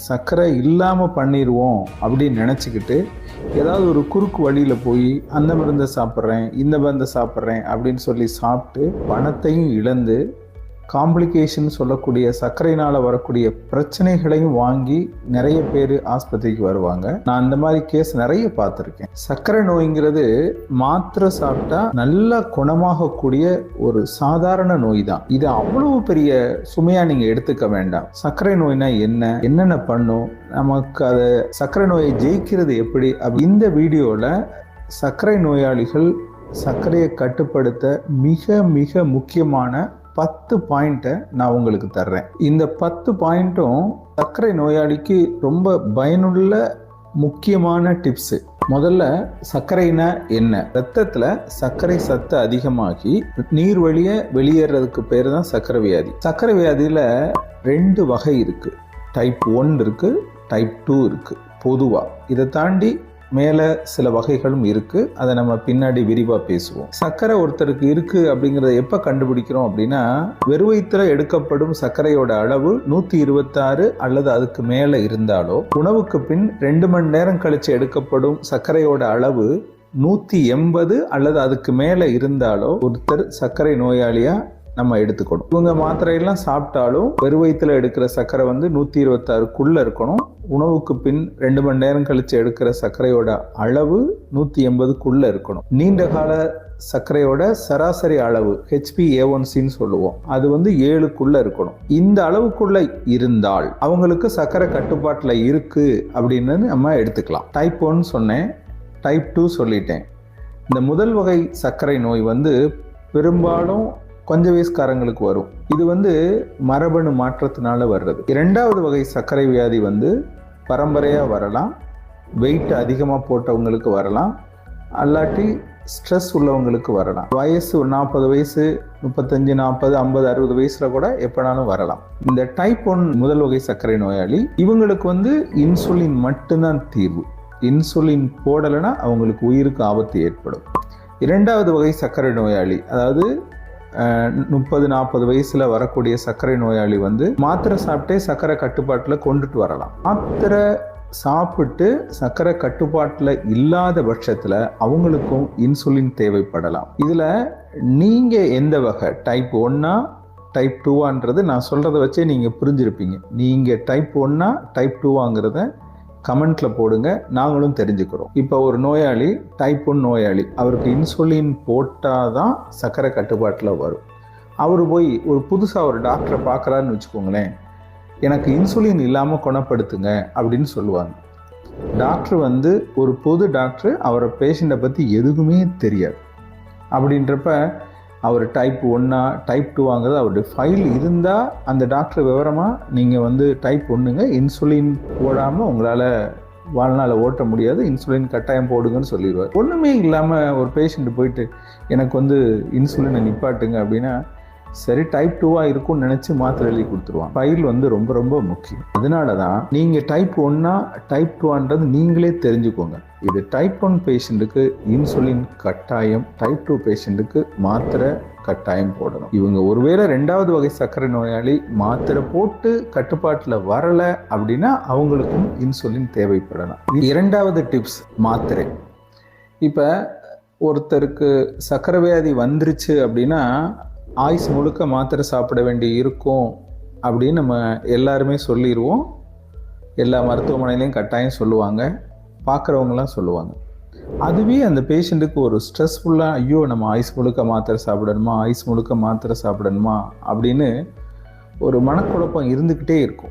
சர்க்கரை இல்லாமல் பண்ணிடுவோம் அப்படின்னு நினச்சிக்கிட்டு ஏதாவது ஒரு குறுக்கு வழியில் போய் அந்த மருந்தை சாப்பிட்றேன் இந்த மருந்தை சாப்பிட்றேன் அப்படின்னு சொல்லி சாப்பிட்டு பணத்தையும் இழந்து காம்ப்ளிகேஷன் சொல்லக்கூடிய சர்க்கரையினால் வரக்கூடிய பிரச்சனைகளையும் வாங்கி நிறைய பேர் ஆஸ்பத்திரிக்கு வருவாங்க. நான் அந்த மாதிரி கேஸ் நிறைய பார்த்துருக்கேன். சர்க்கரை நோய்ங்கிறது மாத்திரை சாப்பிட்டா நல்லா குணமாகக்கூடிய ஒரு சாதாரண நோய் தான் இது அவ்வளவு பெரிய சுமையா நீங்க எடுத்துக்க வேண்டாம். சர்க்கரை நோய்னா என்ன? என்னென்ன பண்ணும்? நமக்கு அதை சர்க்கரை நோயை ஜெயிக்கிறது எப்படி? இந்த வீடியோவில் சர்க்கரை நோயாளிகள் சர்க்கரையை கட்டுப்படுத்த மிக மிக முக்கியமான பத்து பாயிண்ட்டை நான் உங்களுக்கு தர்றேன். இந்த பத்து பாயிண்ட்டும் சர்க்கரை நோயாளிக்கு ரொம்ப பயனுள்ள முக்கியமான டிப்ஸு முதல்ல சர்க்கரைனா என்ன? ரத்தத்துல சர்க்கரை சத்து அதிகமாகி நீர் வழிய வெளியேறதுக்கு பேர் தான் சர்க்கரை வியாதி. சர்க்கரை வியாதியில ரெண்டு வகை இருக்கு. டைப் ஒன் இருக்கு டைப் டூ இருக்கு. பொதுவாக இதை தாண்டி மேலே சில வகைகளும் இருக்குது அதை நம்ம பின்னாடி விரிவாக பேசுவோம். சர்க்கரை ஒருத்தருக்கு இருக்குது அப்படிங்கிறத எப்போ கண்டுபிடிக்கிறோம் அப்படின்னா வெறுவயிற்றுல எடுக்கப்படும் சர்க்கரையோட அளவு நூற்றி இருபத்தாறு அல்லது அதுக்கு மேலே இருந்தாலோ உணவுக்கு பின் ரெண்டு மணி நேரம் கழித்து எடுக்கப்படும் சர்க்கரையோட அளவு நூற்றி எண்பது அல்லது அதுக்கு மேலே இருந்தாலோ ஒருத்தர் சர்க்கரை நோயாளியாக நம்ம எடுத்துக்கணும். இவங்க மாத்திரையெல்லாம் சாப்பிட்டாலும் வெறுவயத்தில் எடுக்கிற சர்க்கரை வந்து நூற்றி இருபத்தாறுக்குள்ளே இருக்கணும். உணவுக்கு பின் ரெண்டு மணி நேரம் கழித்து எடுக்கிற சர்க்கரையோட அளவு நூற்றி எண்பதுக்குள்ளே இருக்கணும். நீண்ட கால சர்க்கரையோட சராசரி அளவு ஹெச்பி ஏ ஒன்சின்னு சொல்லுவோம். அது வந்து ஏழுக்குள்ள இருக்கணும். இந்த அளவுக்குள்ள இருந்தால் அவங்களுக்கு சர்க்கரை கட்டுப்பாட்டில் இருக்கு அப்படின்னு நம்ம எடுத்துக்கலாம். டைப் ஒன் சொன்னேன். டைப் டூ சொல்லிட்டேன். இந்த முதல் வகை சர்க்கரை நோய் வந்து பெரும்பாலும் கொஞ்ச வயசுக்காரங்களுக்கு வரும். இது வந்து மரபணு மாற்றத்தினால வர்றது. இரண்டாவது வகை சர்க்கரை வியாதி வந்து பரம்பரையாக வரலாம். வெயிட் அதிகமாக போட்டவங்களுக்கு வரலாம். அல்லாட்டி ஸ்ட்ரெஸ் உள்ளவங்களுக்கு வரலாம். வயசு ஒரு நாற்பது வயசு முப்பத்தஞ்சு நாற்பது ஐம்பது அறுபது வயசுல கூட எப்போனாலும் வரலாம். இந்த டைப் ஒன் முதல் வகை சர்க்கரை நோயாளி இவங்களுக்கு வந்து இன்சுலின் மட்டும்தான் தீர்வு. இன்சுலின் போடலைன்னா அவங்களுக்கு உயிருக்கு ஆபத்து ஏற்படும். இரண்டாவது வகை சர்க்கரை நோயாளி அதாவது முப்பது நாற்பது வயசுல வரக்கூடிய சர்க்கரை நோயாளி வந்து மாத்திரை சாப்பிட்டே சர்க்கரை கட்டுப்பாட்டில் கொண்டுட்டு வரலாம். மாத்திரை சாப்பிட்டு சர்க்கரை கட்டுப்பாட்டில் இல்லாத பட்சத்தில் அவங்களுக்கும் இன்சுலின் தேவைப்படலாம். இதில் நீங்கள் எந்த வகை? டைப் ஒன்னா டைப் டூவான்றது நான் சொல்கிறத வச்சே நீங்கள் புரிஞ்சிருப்பீங்க. நீங்கள் டைப் ஒன்னா டைப் டூவாங்கிறத கமெண்ட்ல போடுங்க. நாங்களும் தெரிஞ்சுக்கிறோம். இப்போ ஒரு நோயாளி டைப் ஒன் நோயாளி அவருக்கு இன்சுலின் போட்டால் தான் சர்க்கரை கட்டுப்பாட்டில் வரும். அவர் போய் ஒரு புதுசாக ஒரு டாக்டரை பார்க்குறாருன்னு வச்சுக்கோங்களேன். எனக்கு இன்சுலின் இல்லாமல் குணப்படுத்துங்க அப்படின்னு சொல்லுவாங்க. டாக்டர் வந்து ஒரு பொது டாக்டர் அவரை பேஷண்ட்டை பற்றி எதுவுமே தெரியாது. அப்படின்றப்ப அவர் டைப் ஒன்னா டைப் டூவாங்கிறது அவருடைய ஃபைல் இருந்தால் அந்த டாக்டர் விவரமாக நீங்கள் வந்து டைப் ஒன்றுங்க இன்சுலின் போடாமல் உங்களால் வாழ்நாளை ஓட்ட முடியாது. இன்சுலின் கட்டாயம் போடுங்கன்னு சொல்லிடுவார். ஒன்றுமே இல்லாமல் ஒரு பேஷண்ட் போயிட்டு எனக்கு வந்து இன்சுலினை நிப்பாட்டுங்க அப்படின்னா சரி டைப் டூவாக இருக்கும்னு நினச்சி மாத்திரை எழுதி கொடுத்துருவாங்க. ஃபைல் வந்து ரொம்ப ரொம்ப முக்கியம். அதனால தான் நீங்கள் டைப் ஒன்னா டைப் டூன்றது நீங்களே தெரிஞ்சுக்கோங்க. இது டைப் ஒன் பேஷண்ட்டுக்கு இன்சுலின் கட்டாயம் டைப் டூ பேஷண்ட்டுக்கு மாத்திரை கட்டாயம் போடணும். இவங்க ஒருவேளை ரெண்டாவது வகை சர்க்கரை நோயாளி மாத்திரை போட்டு கட்டுப்பாட்டில் வரலை அப்படின்னா அவங்களுக்கும் இன்சுலின் தேவைப்படலாம். இது இரண்டாவது டிப்ஸ் மாத்திரை. இப்போ ஒருத்தருக்கு சர்க்கரை வியாதி வந்துருச்சு அப்படின்னா ஆயுஸ் முழுக்க மாத்திரை சாப்பிட வேண்டி இருக்கும் அப்படின்னு நம்ம எல்லாருமே சொல்லிடுவோம் எல்லா மருத்துவமனையிலையும் கட்டாயம் சொல்லுவாங்க. பார்க்குறவங்களாம் சொல்லுவாங்க. அதுவே அந்த பேஷண்ட்டுக்கு ஒரு ஸ்ட்ரெஸ்ஃபுல்லாக ஐயோ நம்ம ஆயுஸ் முழுக்க மாத்திரை சாப்பிடணுமா? ஆயுஸ் முழுக்க மாத்திரை சாப்பிடணுமா? அப்படின்னு ஒரு மனக்குழப்பம் இருந்துக்கிட்டே இருக்கும்.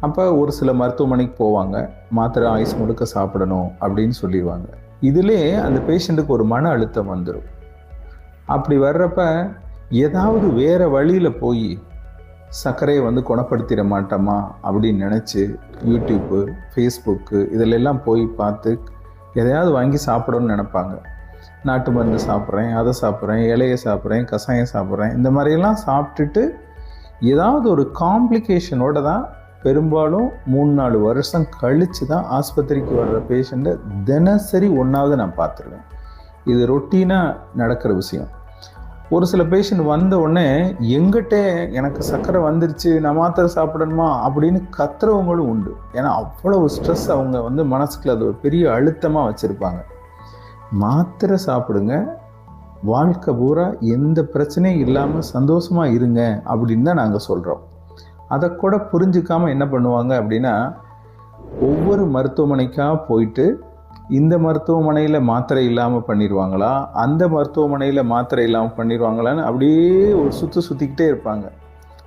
அப்போ ஒரு சில மருத்துவமனைக்கு போவாங்க. மாத்திரை ஆயுஸ் முழுக்க சாப்பிடணும் அப்படின்னு சொல்லிடுவாங்க இதிலே அந்த பேஷண்ட்டுக்கு ஒரு மன அழுத்தம் வந்துடும் அப்படி வர்றப்ப ஏதாவது வேற வழியில் போய் சர்க்கரையை வந்து குணப்படுத்திட மாட்டோமா அப்படின்னு நினச்சி யூடியூப்பு ஃபேஸ்புக்கு இதிலெல்லாம் போய் பார்த்து எதையாவது வாங்கி சாப்பிடணும்னு நினைப்பாங்க. நாட்டு மருந்து சாப்பிட்றேன் அதை சாப்பிட்றேன் இலையை சாப்பிட்றேன் கஷாயம் சாப்பிட்றேன் இந்த மாதிரியெல்லாம் சாப்பிட்டுட்டு ஏதாவது ஒரு காம்ப்ளிகேஷனோட தான் பெரும்பாலும் மூணு நாலு வருஷம் கழித்து தான் ஆஸ்பத்திரிக்கு வர்ற பேஷண்ட்டை தினசரி ஒன்றாவது நான் பார்த்துருவேன். இது ரொட்டீனாக நடக்கிற விஷயம். ஒரு சில பேஷண்ட் வந்த உடனே எங்கிட்ட எனக்கு சர்க்கரை வந்துருச்சு நான் மாத்திரை சாப்பிடணுமா? அப்படின்னு கத்துறவங்களும் உண்டு. ஏன்னா அவ்வளவு ஸ்ட்ரெஸ் அவங்க வந்து மனசுக்குள்ள அது ஒரு பெரிய அழுத்தமாக வச்சுருப்பாங்க. மாத்திரை சாப்பிடுங்க. வாழ்க்கை பூரா எந்த பிரச்சனையும் இல்லாமல் சந்தோஷமாக இருங்க அப்படின்னு தான் நாங்கள் சொல்கிறோம் அதை கூட புரிஞ்சுக்காம என்ன பண்ணுவாங்க அப்படின்னா ஒவ்வொரு மருத்துவமனைக்காக போயிட்டு இந்த மருத்துவமனையில் மாத்திரை இல்லாமல் பண்ணிடுவாங்களா அந்த மருத்துவமனையில் மாத்திரை இல்லாமல் பண்ணிடுவாங்களான்னு அப்படியே ஒரு சுற்று சுற்றிக்கிட்டே இருப்பாங்க.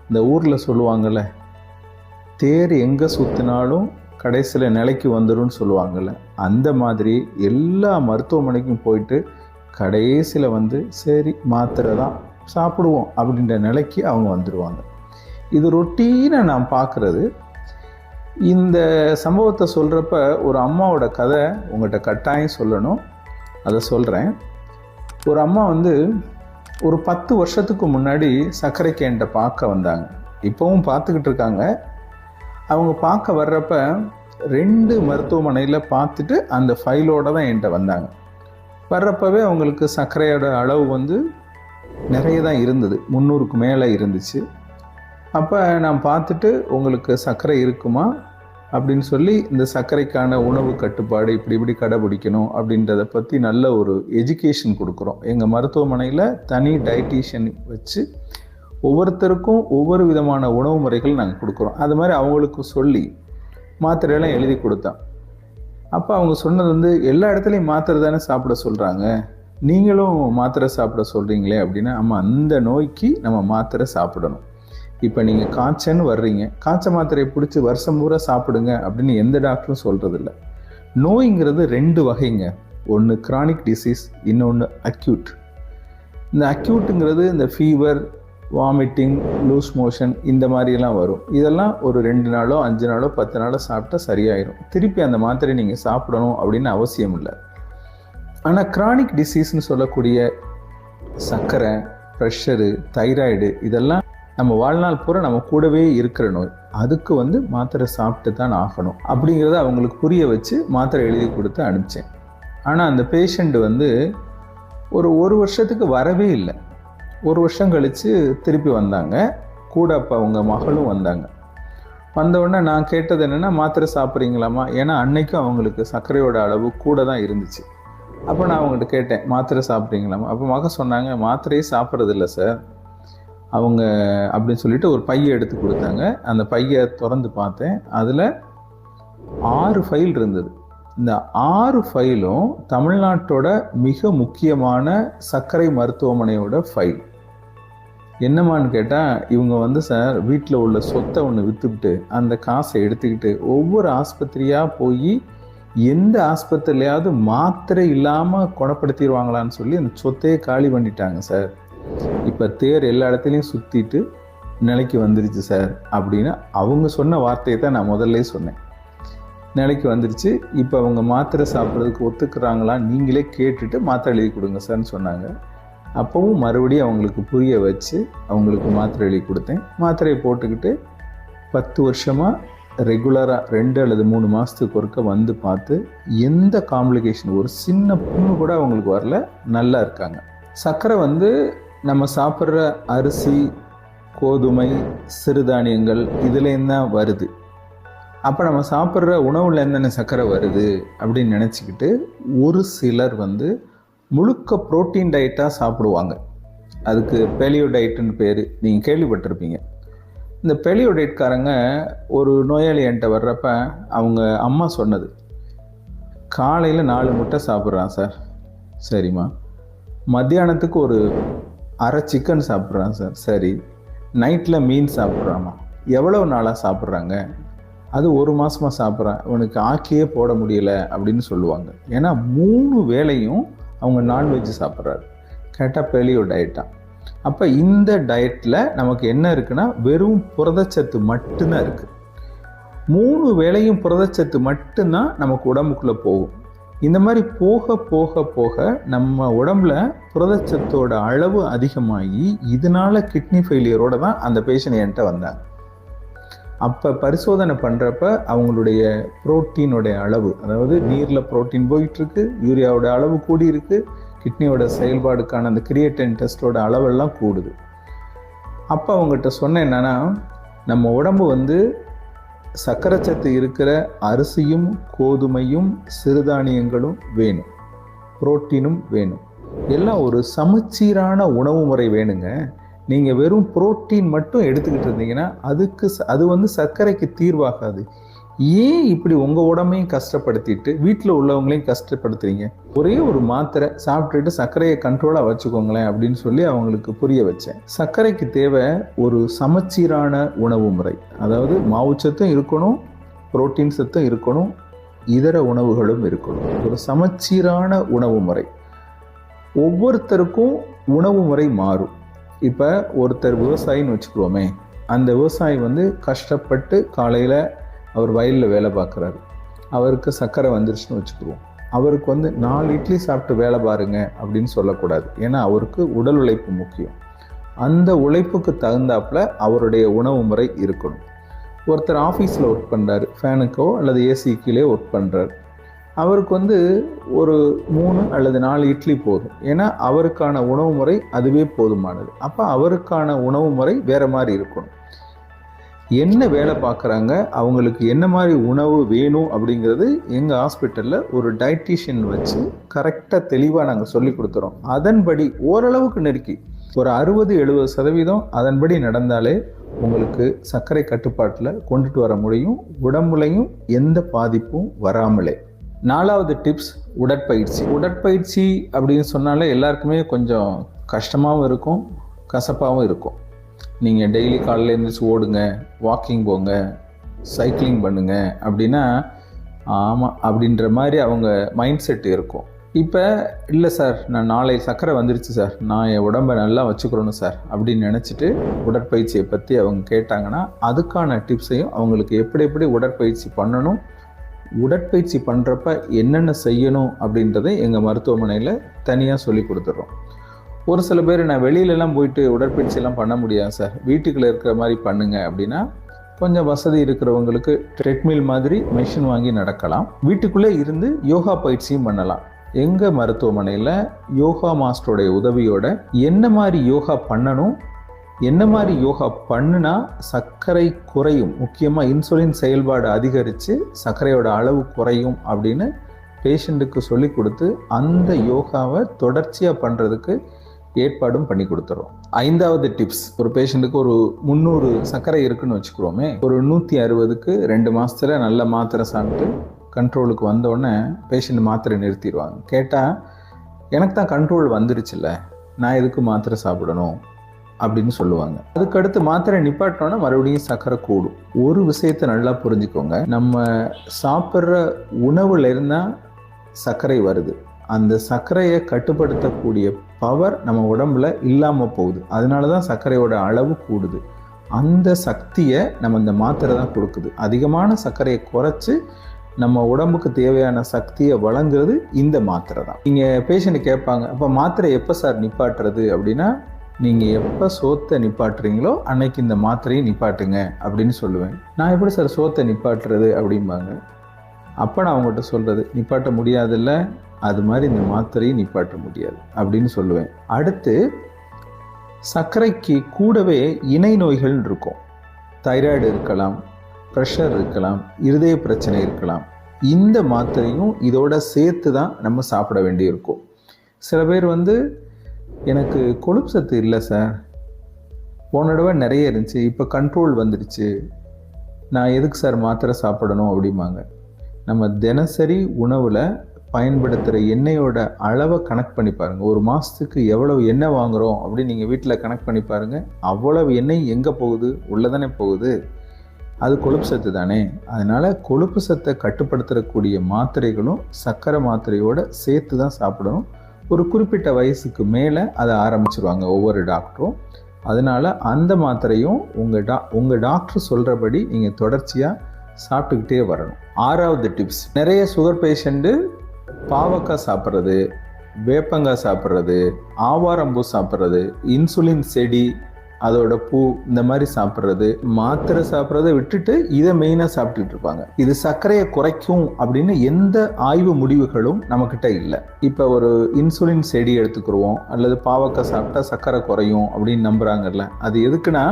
இந்த ஊரில் சொல்லுவாங்கள்ல தேர் எங்கே சுற்றினாலும் கடைசியில் நிலைக்கு வந்துடும் சொல்லுவாங்கள்ல அந்த மாதிரி எல்லா மருத்துவமனைக்கும் போயிட்டு கடைசியில் வந்து சரி மாத்திரை தான் சாப்பிடுவோம் அப்படின்ற நிலைக்கு அவங்க வந்துடுவாங்க இது ரொட்டீனாக நான் பார்க்குறது இந்த சம்பவத்தை சொல்கிறப்ப ஒரு அம்மாவோட கதை உங்கள்கிட்ட கட்டாயம் சொல்லணும். அதை சொல்கிறேன் ஒரு அம்மா வந்து ஒரு பத்து வருஷத்துக்கு முன்னாடி சர்க்கரை என்கிட்ட பார்க்க வந்தாங்க. இப்போவும் பார்த்துக்கிட்டு இருக்காங்க. அவங்க பார்க்க வர்றப்ப ரெண்டு மருத்துவமனையில் பார்த்துட்டு அந்த ஃபைலோடு தான் என்கிட்ட வந்தாங்க. வர்றப்பவே அவங்களுக்கு சர்க்கரையோட அளவு வந்து நிறைய தான் இருந்தது. முந்நூறுக்கு மேலே இருந்துச்சு. அப்போ நான் பார்த்துட்டு உங்களுக்கு சர்க்கரை இருக்குமா? அப்படின்னு சொல்லி இந்த சர்க்கரைக்கான உணவு கட்டுப்பாடு இப்படி இப்படி கடைபிடிக்கணும் அப்படின்றத பற்றி நல்ல ஒரு எஜுகேஷன் கொடுக்குறோம். எங்கள் மருத்துவமனையில் தனி டயட்டீஷியன் வச்சு ஒவ்வொருத்தருக்கும் ஒவ்வொரு விதமான உணவு முறைகள் நாங்கள் கொடுக்குறோம். அது மாதிரி அவங்களுக்கு சொல்லி மாத்திரையெல்லாம் எழுதி கொடுத்தோம். அப்போ அவங்க சொன்னது வந்து எல்லா இடத்துலையும் மாத்திரை தானே சாப்பிட சொல்கிறாங்க நீங்களும் மாத்திரை சாப்பிட சொல்கிறீங்களே அப்படின்னா ஆமாம் அந்த நோய்க்கு நம்ம மாத்திரை சாப்பிடணும். இப்போ நீங்கள் காய்ச்சன்னு வர்றீங்க காய்ச்ச மாத்திரையை பிடிச்சி வருஷம் பூரா சாப்பிடுங்க அப்படின்னு எந்த டாக்டரும் சொல்கிறதில்ல நோய்ங்கிறது ரெண்டு வகைங்க. ஒன்று கிரானிக் டிசீஸ் இன்னொன்று அக்யூட் இந்த அக்யூட்டுங்கிறது இந்த ஃபீவர் வாமிட்டிங் லூஸ் மோஷன் இந்த மாதிரியெல்லாம் வரும். இதெல்லாம் ஒரு ரெண்டு நாளோ அஞ்சு நாளோ பத்து நாளோ சாப்பிட்டா சரியாயிடும் திருப்பி அந்த மாத்திரை நீங்கள் சாப்பிடணும் அப்படின்னு அவசியம் இல்லை. ஆனால் கிரானிக் டிசீஸ்னு சொல்லக்கூடிய சர்க்கரை ப்ரெஷரு தைராய்டு இதெல்லாம் நம்ம வாழ்நாள் பூரா நம்ம கூடவே இருக்கிற நோய். அதுக்கு வந்து மாத்திரை சாப்பிட்டு தான் ஆகணும். அப்படிங்கிறத அவங்களுக்கு புரிய வச்சு மாத்திரை எழுதி கொடுத்து அனுப்பிச்சேன். ஆனால் அந்த பேஷண்ட் வந்து ஒரு ஒரு வருஷத்துக்கு வரவே இல்லை. ஒரு வருஷம் கழித்து திருப்பி வந்தாங்க. கூட அப்போ அவங்க மகளும் வந்தாங்க. வந்தவுடனே நான் கேட்டது என்னென்னா மாத்திரை சாப்பிட்றீங்களாம்மா? ஏன்னா அன்னைக்கும் அவங்களுக்கு சர்க்கரையோட அளவு கூட தான் இருந்துச்சு. அப்போ நான் அவங்ககிட்ட கேட்டேன் மாத்திரை சாப்பிட்றீங்களாமா அப்போ மக சொன்னாங்க மாத்திரையே சாப்பிட்றதில்ல சார். அவங்க அப்படின்னு சொல்லிட்டு ஒரு பையை எடுத்து கொடுத்தாங்க. அந்த பையை திறந்து பார்த்தேன். அதில் ஆறு ஃபைல் இருந்தது. இந்த ஆறு ஃபைலும் தமிழ்நாட்டோட மிக முக்கியமான சர்க்கரை மருத்துவமனையோட ஃபைல் என்னமான்னு கேட்டால் இவங்க வந்து சார் வீட்டில் உள்ள சொத்தை ஒன்று விற்றுவிட்டு அந்த காசை எடுத்துக்கிட்டு ஒவ்வொரு ஆஸ்பத்திரியாக போய் எந்த ஆஸ்பத்திரிலையாவது மாத்திரை இல்லாமல் குணப்படுத்திடுவாங்களான்னு சொல்லி அந்த சொத்தையே காலி பண்ணிட்டாங்க சார் இப்போ தேர் எல்லா இடத்துலையும் சுற்றிட்டு நிலைக்கு வந்துருச்சு சார் அப்படின்னு அவங்க சொன்ன வார்த்தையை தான் நான் முதல்ல சொன்னேன். நிலைக்கு வந்துருச்சு. இப்போ அவங்க மாத்திரை சாப்பிட்றதுக்கு ஒத்துக்கிறாங்களா நீங்களே கேட்டுட்டு மாத்திரை எழுதி கொடுங்க சார்னு சொன்னாங்க. அப்போவும் மறுபடியும் அவங்களுக்கு புரிய வச்சு அவங்களுக்கு மாத்திரை எழுதி கொடுத்தேன். மாத்திரையை போட்டுக்கிட்டு பத்து வருஷமாக ரெகுலராக ரெண்டு அல்லது மூணு மாதத்துக்கு ஒருக்க வந்து பார்த்து எந்த காம்ப்ளிகேஷன் ஒரு சின்ன புண்ணு கூட அவங்களுக்கு வரல நல்லா இருக்காங்க. சர்க்கரை வந்து நம்ம சாப்பிட்ற அரிசி கோதுமை சிறுதானியங்கள் இதுலேருந்து தான் வருது? அப்போ நம்ம சாப்பிட்ற உணவில் என்னென்ன சர்க்கரை வருது அப்படின்னு நினச்சிக்கிட்டு ஒரு சிலர் வந்து முழுக்க புரோட்டீன் டயட்டாக சாப்பிடுவாங்க. அதுக்கு பெலியோ டயட்டுன்னு பேர். நீங்கள் கேள்விப்பட்டிருப்பீங்க. இந்த பெலியோ டயட்காரங்க ஒரு நோயாளி என்கிட்ட வர்றப்ப அவங்க அம்மா சொன்னது. காலையில் நாலு முட்டை சாப்பிட்றான் சார். சரிம்மா. மத்தியானத்துக்கு ஒரு அரை சிக்கன் சாப்பிட்றான் சார் சரி. நைட்டில் மீன் சாப்பிட்றாமா? எவ்வளவு நாளாக சாப்பிட்றாங்க? அது ஒரு மாதமாக சாப்பிட்றான். இவனுக்கு ஆக்கியே போட முடியல அப்படின்னு சொல்லுவாங்க. ஏன்னா மூணு வேளையும் அவங்க நான்வெஜ் சாப்பிட்றாரு. கேட்டால் பெலியோ டயட்டாக அப்போ இந்த டயட்டில் நமக்கு என்ன இருக்குன்னா வெறும் புரதச்சத்து மட்டும்தான் இருக்குது மூணு வேளையும் புரதச்சத்து மட்டும்தான் நமக்கு உடம்புக்குள்ளே போகும். இந்த மாதிரி போக போக போக நம்ம உடம்புல புரதச்சத்தோட அளவு அதிகமாகி இதனால கிட்னி ஃபெயிலியரோட தான் அந்த பேஷண்ட் என்கிட்ட வந்தாங்க. அப்போ பரிசோதனை பண்ணுறப்ப அவங்களுடைய புரோட்டீனோடைய அளவு அதாவது நீரில் புரோட்டீன் போயிட்டுருக்கு யூரியாவோட அளவு கூடியிருக்கு கிட்னியோட செயல்பாடுக்கான அந்த கிரியேட்டன் டெஸ்ட்டோட அளவெல்லாம் கூடுது. அப்போ அவங்ககிட்ட சொன்னேன் என்னன்னா நம்ம உடம்பு வந்து சக்கரச்சத்து இருக்கிற அரிசியும் கோதுமையும் சிறுதானியங்களும் வேணும். புரோட்டீனும் வேணும். எல்லாம் ஒரு சமச்சீரான உணவு முறை வேணுங்க. நீங்கள் வெறும் புரோட்டீன் மட்டும் எடுத்துக்கிட்டு இருந்தீங்கன்னா அதுக்கு அது வந்து சர்க்கரைக்கு தீர்வாகாது. ஏன் இப்படி உங்கள் உடம்பையும் கஷ்டப்படுத்திட்டு வீட்டில் உள்ளவங்களையும் கஷ்டப்படுத்துறீங்க? ஒரே ஒரு மாத்திரை சாப்பிட்டுட்டு சர்க்கரையை கண்ட்ரோலாக வச்சுக்கோங்களேன் அப்படின்னு சொல்லி அவங்களுக்கு புரிய வச்சேன். சர்க்கரைக்கு தேவை ஒரு சமச்சீரான உணவு முறை. அதாவது மாவுச்சத்தும் இருக்கணும் புரோட்டீன் சத்தும் இருக்கணும் இதர உணவுகளும் இருக்கணும். ஒரு சமச்சீரான உணவு முறை. ஒவ்வொருத்தருக்கும் உணவு முறை மாறும். இப்போ ஒருத்தர் விவசாயின்னு வச்சுக்குவோமே அந்த விவசாயி வந்து கஷ்டப்பட்டு காலையில் அவர் வயலில் வேலை பார்க்குறாரு. அவருக்கு சர்க்கரை வந்துருச்சுன்னு வச்சுக்குவோம். அவருக்கு வந்து நாலு இட்லி சாப்பிட்டு வேலை பாருங்க அப்படின்னு சொல்லக்கூடாது. ஏன்னா அவருக்கு உடல் உழைப்பு முக்கியம். அந்த உழைப்புக்கு தகுந்தாப்புல அவருடைய உணவு முறை இருக்கணும். ஒருத்தர் ஆஃபீஸில் ஒர்க் பண்ணுறாரு ஃபேனுக்கோ அல்லது ஏசி கீழே ஒர்க் பண்ணுறாரு. அவருக்கு வந்து ஒரு மூணு அல்லது நாலு இட்லி போதும். ஏன்னா அவருக்கான உணவு முறை அதுவே போதுமானது. அப்போ அவருக்கான உணவு முறை வேறு மாதிரி இருக்கணும். என்ன வேலை பார்க்குறாங்க? அவங்களுக்கு என்ன மாதிரி உணவு வேணும் அப்படிங்கிறது எங்கள் ஹாஸ்பிட்டலில் ஒரு டயட்டிஷியன் வச்சு கரெக்டாக தெளிவாக நாங்கள் சொல்லி கொடுத்துறோம் அதன்படி ஓரளவுக்கு நெருக்கி. ஒரு அறுபது எழுபது சதவீதம் அதன்படி நடந்தாலே உங்களுக்கு சர்க்கரை கட்டுப்பாட்டில் கொண்டுட்டு வர முடியும். உடம்புலையும் எந்த பாதிப்பும் வராமலே. நாலாவது டிப்ஸ் உடற்பயிற்சி. உடற்பயிற்சி அப்படின்னு சொன்னாலே எல்லாருக்குமே கொஞ்சம் கஷ்டமாகவும் இருக்கும் கசப்பாகவும் இருக்கும். நீங்கள் டெய்லி காலையில் எழுந்திரிச்சு ஓடுங்க வாக்கிங் போங்க சைக்கிளிங் பண்ணுங்க அப்படின்னா ஆமாம் அப்படின்ற மாதிரி அவங்க மைண்ட் செட் இருக்கும். இப்போ இல்லை சார் நான் நாளை சர்க்கரை வந்துருச்சு சார் நான் என் உடம்பை நல்லா வச்சுக்கிறணும் சார் அப்படின்னு நினச்சிட்டு உடற்பயிற்சியை பற்றி அவங்க கேட்டாங்கன்னா அதுக்கான டிப்ஸையும் அவங்களுக்கு எப்படி எப்படி உடற்பயிற்சி பண்ணணும் உடற்பயிற்சி பண்ணுறப்ப என்னென்ன செய்யணும் அப்படின்றத எங்கள் மருத்துவமனையில் தனியாக சொல்லி கொடுத்துட்றோம். ஒரு சில பேர் நான் வெளியிலலாம் போயிட்டு உடற்பயிற்சியெல்லாம் பண்ண முடியாது சார். வீட்டுக்குள்ளே இருக்கிற மாதிரி பண்ணுங்க அப்படின்னா கொஞ்சம் வசதி இருக்கிறவங்களுக்கு ட்ரெட்மில் மாதிரி மிஷின் வாங்கி நடக்கலாம். வீட்டுக்குள்ளே இருந்து யோகா பயிற்சியும் பண்ணலாம். எங்கள் மருத்துவமனையில் யோகா மாஸ்டருடைய உதவியோட என்ன மாதிரி யோகா பண்ணணும் என்ன மாதிரி யோகா பண்ணுனா சர்க்கரை குறையும். முக்கியமாக இன்சுலின் செயல்பாடு அதிகரித்து சர்க்கரையோட அளவு குறையும் அப்படின்னு பேஷண்ட்டுக்கு சொல்லி கொடுத்து அந்த யோகாவை தொடர்ச்சியாக பண்ணுறதுக்கு ஏற்பாடும் பண்ணி கொடுத்துறோம். ஐந்தாவது டிப்ஸ் ஒரு பேஷண்ட்டுக்கு ஒரு முந்நூறு சர்க்கரை இருக்குன்னு வச்சுக்கிறோமே ஒரு நூற்றி அறுபதுக்கு ரெண்டு மாதத்தில் நல்ல மாத்திரை சாப்பிட்டு கண்ட்ரோலுக்கு வந்தோடனே பேஷண்ட் மாத்திரை நிறுத்திடுவாங்க. கேட்டால் எனக்கு தான் கண்ட்ரோல் வந்துருச்சுல்ல நான் எதுக்கு மாத்திரை சாப்பிடணும்? அப்படின்னு சொல்லுவாங்க. அதுக்கடுத்து மாத்திரை நிப்பாட்டினோன்னா மறுபடியும் சர்க்கரை கூடும். ஒரு விஷயத்தை நல்லா புரிஞ்சுக்கோங்க. நம்ம சாப்பிட்ற உணவுல இருந்தால் சர்க்கரை வருது. அந்த சர்க்கரையை கட்டுப்படுத்தக்கூடிய பவர் நம்ம உடம்புல இல்லாமல் போகுது. அதனால தான் சர்க்கரையோட அளவு கூடுது. அந்த சக்தியை நம்ம இந்த மாத்திரை தான் கொடுக்குது. அதிகமான சர்க்கரையை குறைச்சி நம்ம உடம்புக்கு தேவையான சக்தியை வழங்குறது இந்த மாத்திரை தான். நீங்கள் பேஷண்ட்டு கேட்பாங்க அப்போ மாத்திரை எப்போ சார் நிப்பாட்டுறது? அப்படின்னா நீங்கள் எப்போ சோத்தை நிப்பாட்டுறீங்களோ அன்னைக்கு இந்த மாத்திரையை நிப்பாட்டுங்க அப்படின்னு சொல்லுவேன். நான் எப்படி சார் சோத்தை நிப்பாட்டுறது? அப்படிம்பாங்க. அப்போ நான் அவங்ககிட்ட சொல்கிறது நிப்பாட்ட முடியாதுல்ல அது மாதிரி இந்த மாத்திரையை நிப்பாட்ட முடியாது அப்படின்னு சொல்லுவேன். அடுத்து சர்க்கரைக்கு கூடவே இணை நோய்கள் இருக்கும். தைராய்டு இருக்கலாம் ப்ரெஷர் இருக்கலாம் இருதய பிரச்சனை இருக்கலாம். இந்த மாத்திரையும் இதோட சேர்த்து தான் நம்ம சாப்பிட வேண்டியிருக்கும். சில பேர் வந்து எனக்கு கொழுப்பு சத்து இல்லை சார். போன தடவை நிறைய இருந்துச்சு இப்போ கண்ட்ரோல் வந்துடுச்சு. நான் எதுக்கு சார் மாத்திரை சாப்பிடணும் அப்படிம்பாங்க. நம்ம தினசரி உணவில் பயன்படுத்துகிற எண்ணெயோட அளவை கணக்கு பண்ணி பாருங்கள் ஒரு மாதத்துக்கு எவ்வளவு எண்ணெய் வாங்குகிறோம் அப்படின்னு நீங்கள் வீட்டில் கணக்கு பண்ணி பாருங்கள் அவ்வளவு எண்ணெய் எங்கே போகுது? உள்ளே தானே போகுது. அது கொழுப்பு சத்து தானே. அதனால் கொழுப்பு சத்தை கட்டுப்படுத்தக்கூடிய மாத்திரைகளும் சர்க்கரை மாத்திரையோடு சேர்த்து தான் சாப்பிடணும். ஒரு குறிப்பிட்ட வயசுக்கு மேலே அதை ஆரம்பிச்சிருவாங்க ஒவ்வொரு டாக்டரும் அதனால் அந்த மாத்திரையும் உங்கள் டா உங்கள் டாக்டர் சொல்கிறபடி நீங்கள் தொடர்ச்சியாக சாப்பிட்டுக்கிட்டே வரணும். ஆறாவது டிப்ஸ் நிறைய சுகர் பேஷண்ட்டு பாவக்காய் சாப்பிட்றது வேப்பங்காய் சாப்பிட்றது ஆவாரம்பூ சாப்பிட்றது இன்சுலின் செடி அதோட பூ இந்த மாதிரி சாப்பிட்றது மாத்திரை சாப்பிட்றத விட்டுட்டு இதை மெயினாக சாப்பிட்டுட்டு இருப்பாங்க. இது சர்க்கரையை குறைக்கும் அப்படின்னு எந்த ஆய்வு முடிவுகளும் நம்மக்கிட்ட இல்லை. இப்போ ஒரு இன்சுலின் செடி எடுத்துக்கிருவோம் அல்லது பாவக்காய் சாப்பிட்டா சர்க்கரை குறையும் அப்படின்னு நம்புகிறாங்கல்ல அது எதுக்குன்னா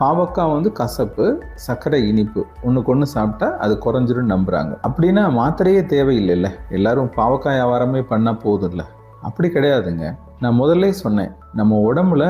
பாவக்காய் வந்து கசப்பு சர்க்கரை இனிப்பு. ஒன்றுக்கு ஒன்று சாப்பிட்டா அது குறைஞ்சிரும் நம்புகிறாங்க அப்படின்னா மாத்திரையே தேவையில்லைல்ல. எல்லாரும் பாவக்காய் வியாபாரமே பண்ணால் போதும்ல. அப்படி கிடையாதுங்க. நான் முதல்ல சொன்னேன் நம்ம உடம்புல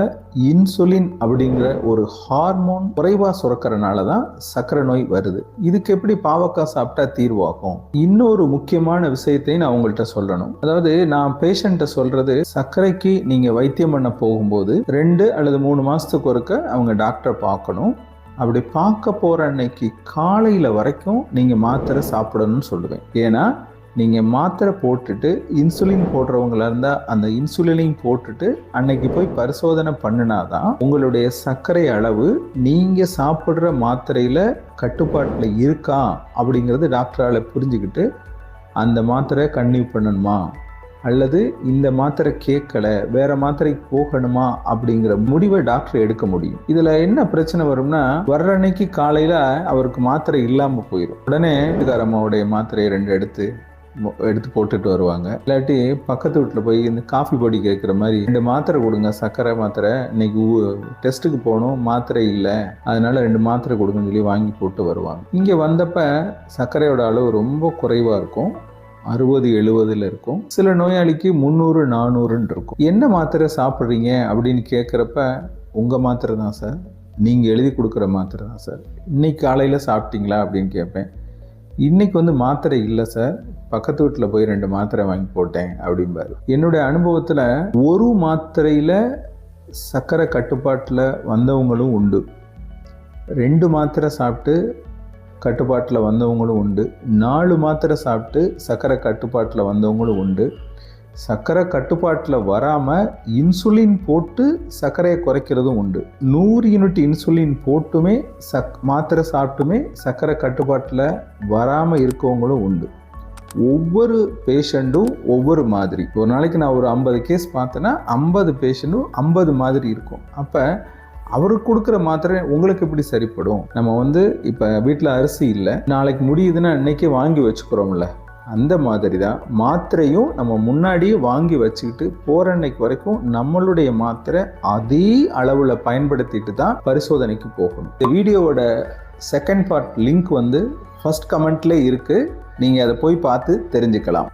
இன்சுலின் அப்படிங்கிற ஒரு ஹார்மோன் குறைவாக சுரக்கிறனால தான் சர்க்கரை நோய் வருது. இதுக்கு எப்படி பாவக்காய் சாப்பிட்டா தீர்வாகும் இன்னொரு முக்கியமான விஷயத்தையும் நான் உங்கள்கிட்ட சொல்லணும். அதாவது நான் பேஷண்ட்டை சொல்றது சர்க்கரைக்கு நீங்க வைத்தியம் பண்ண போகும்போது ரெண்டு அல்லது மூணு மாசத்துக்கு ஒருக்க அவங்க டாக்டரை பார்க்கணும். அப்படி பார்க்க போற அன்னைக்கு காலையில வரைக்கும் நீங்க மாத்திரை சாப்பிடணும்னு சொல்லுவேன். ஏன்னா நீங்கள் மாத்திரை போட்டுட்டு இன்சுலின் போடுறவங்களா இருந்தால் அந்த இன்சுலினையும் போட்டுட்டு அன்னைக்கு போய் பரிசோதனை பண்ணினாதான் உங்களுடைய சர்க்கரை அளவு நீங்கள் சாப்பிட்ற மாத்திரையில் கட்டுப்பாட்டில் இருக்கா அப்படிங்கிறது டாக்டரால் புரிஞ்சுக்கிட்டு அந்த மாத்திரை கன்னியூ பண்ணணுமா? அல்லது இந்த மாத்திரை கேட்கல வேற மாத்திரைக்கு போகணுமா அப்படிங்கிற முடிவை டாக்டர் எடுக்க முடியும். இதுல என்ன பிரச்சனை வரும்னா வர்ற அன்னைக்கு காலையில அவருக்கு மாத்திரை இல்லாம போயிடும் உடனே வீட்டுக்காரம்மாவுடைய மாத்திரையை ரெண்டு எடுத்து எடுத்து போட்டுட்டு வருவாங்க. இல்லாட்டி பக்கத்து வீட்டில் போய் இந்த காஃபி பொடி கேட்குற மாதிரி ரெண்டு மாத்திரை கொடுங்க சர்க்கரை மாத்திரை. இன்னைக்கு டெஸ்ட்டுக்கு போகணும் மாத்திரை இல்லை. அதனால ரெண்டு மாத்திரை கொடுங்கன்னு சொல்லி வாங்கி போட்டு வருவாங்க. இங்கே வந்தப்ப சர்க்கரையோட அளவு ரொம்ப குறைவாக இருக்கும். அறுபது எழுபதுல இருக்கும். சில நோயாளிக்கு முந்நூறு நானூறுன்னு இருக்கும். என்ன மாத்திரை சாப்பிட்றீங்க? அப்படின்னு கேட்குறப்ப உங்கள் மாத்திரை தான் சார். நீங்கள் எழுதி கொடுக்குற மாத்திரை தான் சார். இன்னைக்கு காலையில் சாப்பிட்டீங்களா? அப்படின்னு கேட்பேன் இன்றைக்கி வந்து மாத்திரை இல்லை சார். பக்கத்து வீட்டில் போய் ரெண்டு மாத்திரை வாங்கி போட்டேன் அப்படிம்பாரு. என்னுடைய அனுபவத்தில் ஒரு மாத்திரையில் சர்க்கரை கட்டுப்பாட்டில் வந்தவங்களும் உண்டு. ரெண்டு மாத்திரை சாப்பிட்டு கட்டுப்பாட்டில் வந்தவங்களும் உண்டு. நாலு மாத்திரை சாப்பிட்டு சர்க்கரை கட்டுப்பாட்டில் வந்தவங்களும் உண்டு. சர்க்கரை கட்டுப்பாட்டில் வராமல் இன்சுலின் போட்டு சர்க்கரையை குறைக்கிறதும் உண்டு. நூறு யூனிட் இன்சுலின் போட்டுமே சக் மாத்திரை சாப்பிட்டுமே சர்க்கரை கட்டுப்பாட்டில் வராமல் இருக்கவங்களும் உண்டு. ஒவ்வொரு பேஷண்ட்டும் ஒவ்வொரு மாதிரி. ஒரு நாளைக்கு நான் ஒரு ஐம்பது கேஸ் பார்த்தேன்னா ஐம்பது பேஷண்ட்டும் ஐம்பது மாதிரி இருக்கும். அப்போ அவருக்கு கொடுக்குற மாத்திரை உங்களுக்கு எப்படி சரிப்படும்? நம்ம வந்து இப்போ வீட்டில் அரிசி இல்லை. நாளைக்கு முடியுதுன்னா இன்னைக்கே வாங்கி வச்சுக்கிறோம்ல. அந்த மாதிரி தான் மாத்திரையும் நம்ம முன்னாடியே வாங்கி வச்சுக்கிட்டு போகிற அன்னைக்கு வரைக்கும் நம்மளுடைய மாத்திரை அதே அளவில் பயன்படுத்திட்டு தான் பரிசோதனைக்கு போகணும். இந்த வீடியோவோட செகண்ட் பார்ட் லிங்க் வந்து ஃபர்ஸ்ட் கமெண்ட்லேயே இருக்குது நீங்கள் அதை போய் பார்த்து தெரிஞ்சுக்கலாம்.